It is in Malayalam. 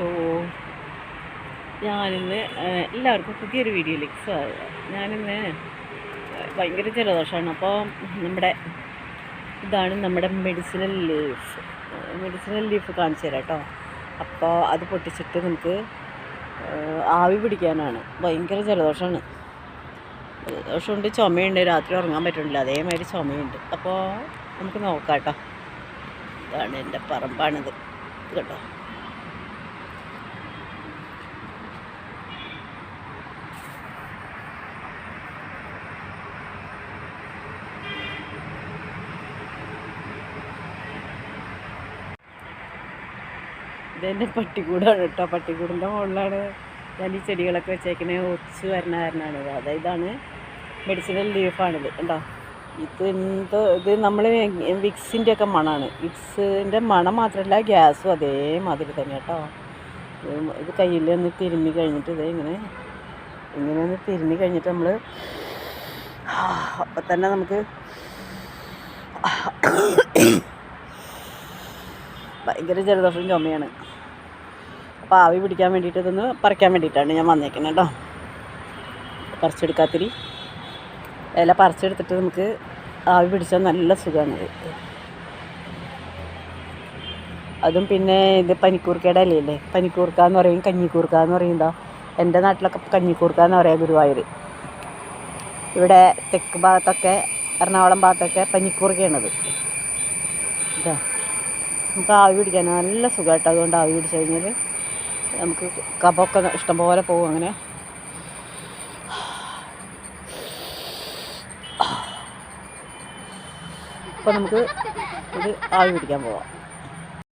ഹലോ ഞാനിന്ന് എല്ലാവർക്കും പുതിയൊരു വീഡിയോയിലേക്ക് സ്വാഗതം. ഞാനിന്ന് ഭയങ്കര ജലദോഷമാണ്. അപ്പോൾ നമ്മുടെ ഇതാണ് നമ്മുടെ മെഡിസിനൽ ലീഫ്. മെഡിസിനൽ ലീഫ് കാണിച്ചു തരാം കേട്ടോ. അപ്പോൾ അത് പൊട്ടിച്ചിട്ട് നമുക്ക് ആവി പിടിക്കാനാണ്. ഭയങ്കര ജലദോഷമാണ്. ജലദോഷമുണ്ട് ചുമയുണ്ട്. രാത്രി ഉറങ്ങാൻ പറ്റുന്നില്ല അതേമാതിരി ചുമയുണ്ട്. അപ്പോൾ നമുക്ക് നോക്കാം കേട്ടോ. ഇതാണ് എന്റെ പറമ്പാണിത്. കേട്ടോ ഇതെന്റെ പട്ടിക്കൂടാണ് കേട്ടോ. പട്ടിക്കൂടിന്റെ മുകളിലാണ് ഞാൻ ഈ ചെടികളൊക്കെ വെച്ചേക്കണേ. ഒച്ച് വരണ കാരണമാണ്. അതായത് ഇതാണ് മെഡിസിനൽ ലീഫാണിത് കണ്ടോ? ഇത് എന്തോ ഇത് നമ്മൾ വിക്സിന്റെ ഒക്കെ മണമാണ് വിക്സിന്റെ മണം മാത്രമല്ല ഗ്യാസും അതേമാതിരി തന്നെ കേട്ടോ. ഇത് ഇത് കയ്യിൽ ഒന്ന് തിരുമ്മി കഴിഞ്ഞിട്ട് ഇത് ഇങ്ങനെ ഇങ്ങനെ ഒന്ന് തിരുമ്മി കഴിഞ്ഞിട്ട് നമ്മൾ അപ്പം തന്നെ നമുക്ക് ഭയങ്കര ജലദോഷം ചുമയാണ്. അപ്പോൾ ആവി പിടിക്കാൻ വേണ്ടിയിട്ട് ഇതൊന്ന് പറിക്കാൻ വേണ്ടിയിട്ടാണ് ഞാൻ വന്നേക്കുന്നത് കേട്ടോ പറിച്ചെടുക്കാത്തിരി. ഇല പറിച്ചെടുത്തിട്ട് നമുക്ക് ആവി പിടിച്ചാൽ നല്ല സുഖമാണ് അതും. പിന്നെ ഇത് പനിക്കൂർക്കയുടെ ഇലയില്ലേ? പനിക്കൂർക്ക എന്ന് പറയും കഞ്ഞിക്കൂർക്ക എന്ന് പറയുമ്പോൾ എന്റെ നാട്ടിലൊക്കെ കഞ്ഞിക്കൂർക്ക എന്ന് പറയാം ഗുരുവായൂർ. ഇവിടെ തെക്ക് ഭാഗത്തൊക്കെ എറണാകുളം ഭാഗത്തൊക്കെ പനിക്കൂർക്കയാണത്. ഇതാ നമുക്ക് ആവി പിടിക്കാൻ നല്ല സുഖമായിട്ട് അതുകൊണ്ട് ആവി പിടിച്ചു കഴിഞ്ഞാൽ നമുക്ക് കഫമൊക്കെ ഇഷ്ടംപോലെ പോകും അങ്ങനെ. അപ്പോൾ നമുക്ക് ഇത് ആവി പിടിക്കാൻ പോവാം.